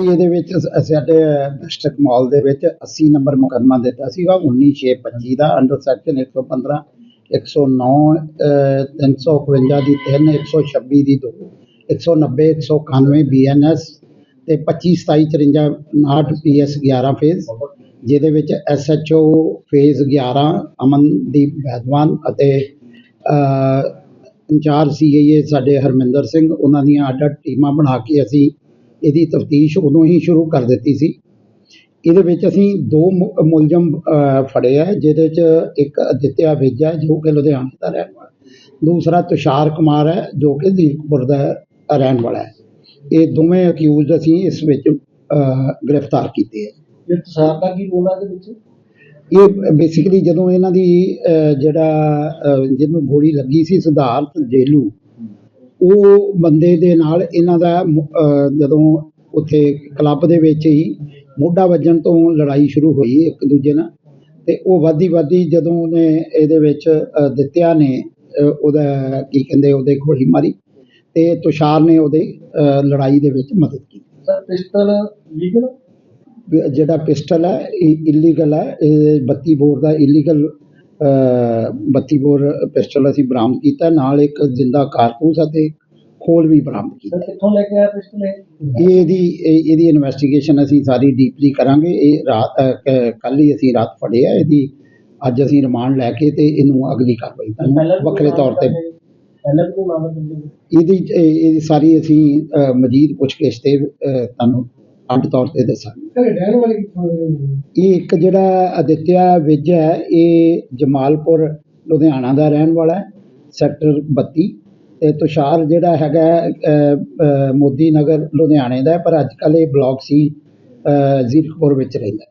ਵੀ ਇਹਦੇ ਵਿੱਚ ਸ- ਸਾਡੇ ਡਿਸਟ੍ਰਿਕਟ ਮਾਲ ਦੇ ਵਿੱਚ 80 ਨੰਬਰ ਮੁਕੱਦਮਾ ਦਿੱਤਾ ਸੀਗਾ 19625 ਦਾ ਅੰਡਰ ਸੈਕਸ਼ਨ 115 109 ਅਹ, 351 ਦੀ 3 126 ਦੀ 2 190 191 ਬੀਐਨਐਸ ਤੇ 25 27 54 59 ਪੀਐਸ 11 ਫੇਜ਼ ਜਿਹਦੇ ਵਿੱਚ ਐਸਐਚਓ ਫੇਜ਼ 11 ਅਮਨਦੀਪ ਬੈਦਵਾਨ ਅਤੇ ਅਹ, ਇੰਚਾਰਜ ਸੀਆਈਏ ਸਾਡੇ ਹਰਮਿੰਦਰ ਸਿੰਘ ਉਹਨਾਂ ਦੀਆਂ ਅੱਡ ਅੱਡ ਟੀਮਾਂ ਬਣਾ ਕੇ ਅਸੀਂ ਇਹਦੀ ਤਫਤੀਸ਼ ਉਦੋਂ ਹੀ ਸ਼ੁਰੂ ਕਰ ਦਿੱਤੀ ਸੀ। ਇਹਦੇ ਵਿੱਚ ਅਸੀਂ ਦੋ ਮੁ- ਮੁਲਜ਼ਮ ਫੜੇ ਆ ਜਿਹਦੇ ਚ ਇੱਕ ਅਦਿੱਤਿਆ ਵਿਜ ਜੋ ਕਿ ਲੁਧਿਆਣੇ ਦਾ ਰਹਿਣ ਵਾਲਾ ਦੂਸਰਾ ਤੁਸ਼ਾਰ ਕੁਮਾਰ ਹੈ ਜੋ ਕਿ ਦੀਪਕਪੁਰ ਦਾ ਰਹਿਣ ਵਾਲਾ ਹੈ। ਇਹ ਦੋਵੇਂ ਅਕਿਊਜ਼ਡ ਅਸੀਂ ਇਸ ਵਿੱਚ ਗ੍ਰਿਫਤਾਰ ਕੀਤੇ ਹੈ ਤਸਾਰ ਦਾ ਕੀ ਰੋਲ ਆ ਦੇ ਵਿੱਚ? ਇਹ ਬੇਸਿਕਲੀ ਜਦੋਂ ਇਹਨਾਂ ਦੀ ਜਿਹੜਾ ਜਿਹਨੂੰ ਗੋਲੀ ਲੱਗੀ ਸੀ ਸਿਧਾਰਥ ਜੇਲੂ ਉਹ ਬੰਦੇ ਦੇ ਨਾਲ ਇਹਨਾਂ ਦਾ ਜਦੋਂ ਉੱਥੇ ਕਲੱਬ ਦੇ ਵਿੱਚ ਹੀ ਮੋਢਾ ਵੱਜਣ ਤੋਂ ਲੜਾਈ ਸ਼ੁਰੂ ਹੋਈ ਇੱਕ ਦੂਜੇ ਨਾਲ ਤੇ ਉਹ ਵਾਦੀ ਵਾਦੀ ਜਦੋਂ ਉਹਨੇ ਇਹਦੇ ਵਿੱਚ ਦਿੱਤਿਆ ਨੇ ਉਹਦਾ ਕੀ ਕਹਿੰਦੇ ਉਹਦੇ ਗੋਲੀ ਮਾਰੀ ਤੇ ਤੁਸ਼ਾਰ ਨੇ ਉਹਦੇ ਲੜਾਈ ਦੇ ਵਿੱਚ ਮਦਦ ਕੀਤੀ। Sir pistol legal? ਜਿਹੜਾ ਪਿਸਟਲ ਹੈ ਇਹ ਇਲੀਗਲ ਹੈ ਇਹ 32 ਬੋਰ ਦਾ ਇਲੀਗਲ 32 ਬੋਰ ਪਿਸਟਲ ਅਸੀਂ ਬਰਾਮਦ ਕੀਤਾ ਨਾਲ ਇੱਕ ਜਿੰਦਾ ਕਾਰਤੂਸ ਅਤੇ ਖੋਲ ਵੀ ਬਰਾਮਦ ਕੀਤਾ। ਸਰ ਕਿੱਥੋਂ ਲੈ ਕੇ ਆਇਆ ਪਿਸਟਲ ਇਹ? ਇਹ ਇਹਦੀ ਇਹ- ਇਹਦੀ ਇਨਵੈਸਟੀਗੇਸ਼ਨ ਅਸੀਂ ਸਾਰੀ ਡੀਪਲੀ ਕਰਾਂਗੇ। ਇਹ ਰਾਤ ਕੱਲ ਹੀ ਅਸੀਂ ਰਾਤ ਫੜੇ ਆ ਇਹਦੀ। ਅੱਜ ਅਸੀਂ ਰਿਮਾਂਡ ਲੈ ਕੇ ਤੇ ਇਹਨੂੰ ਅਗਲੀ ਕਾਰਵਾਈ ਕਰਾਂਗੇ। ਵੱਖਰੇ ਤੌਰ ਤੇ ਪਹਿਲਾਂ ਵੀ ਕੋਈ ਮਾਮਲਾ ਦਰਜ ਹੈ? ਇਹਦੀ ਇਹ- ਇਹਦੀ ਸਾਰੀ ਅਸੀਂ ਅ, ਮਜ਼ੀਦ ਪੁੱਛਗਿੱਛ ਤੇ ਅ, ਤੁਹਾਨੂੰ ਅੱਡ ਤੌਰ ਤੇ ਦੱਸਾਂਗੇ ਰਹਿਣ ਵਾਲੇ ਇਹ ਇੱਕ ਜਿਹੜਾ ਅਦਿੱਤਿਆ ਵਿਜ ਹੈ ਇਹ ਜਮਾਲਪੁਰ ਲੁਧਿਆਣਾ ਦਾ ਰਹਿਣ ਵਾਲਾ ਹੈ ਸੈਕਟਰ 32 ਤੇ ਤੁਸ਼ਾਰ ਜਿਹੜਾ ਹੈਗਾ ਮੋਦੀ ਨਗਰ ਲੁਧਿਆਣੇ ਦਾ ਪਰ ਅੱਜ ਕੱਲ੍ਹ ਇਹ ਬਲਾਕ ਸੀ ਜ਼ੀਰਕਪੁਰ ਵਿੱਚ ਰਹਿੰਦਾ।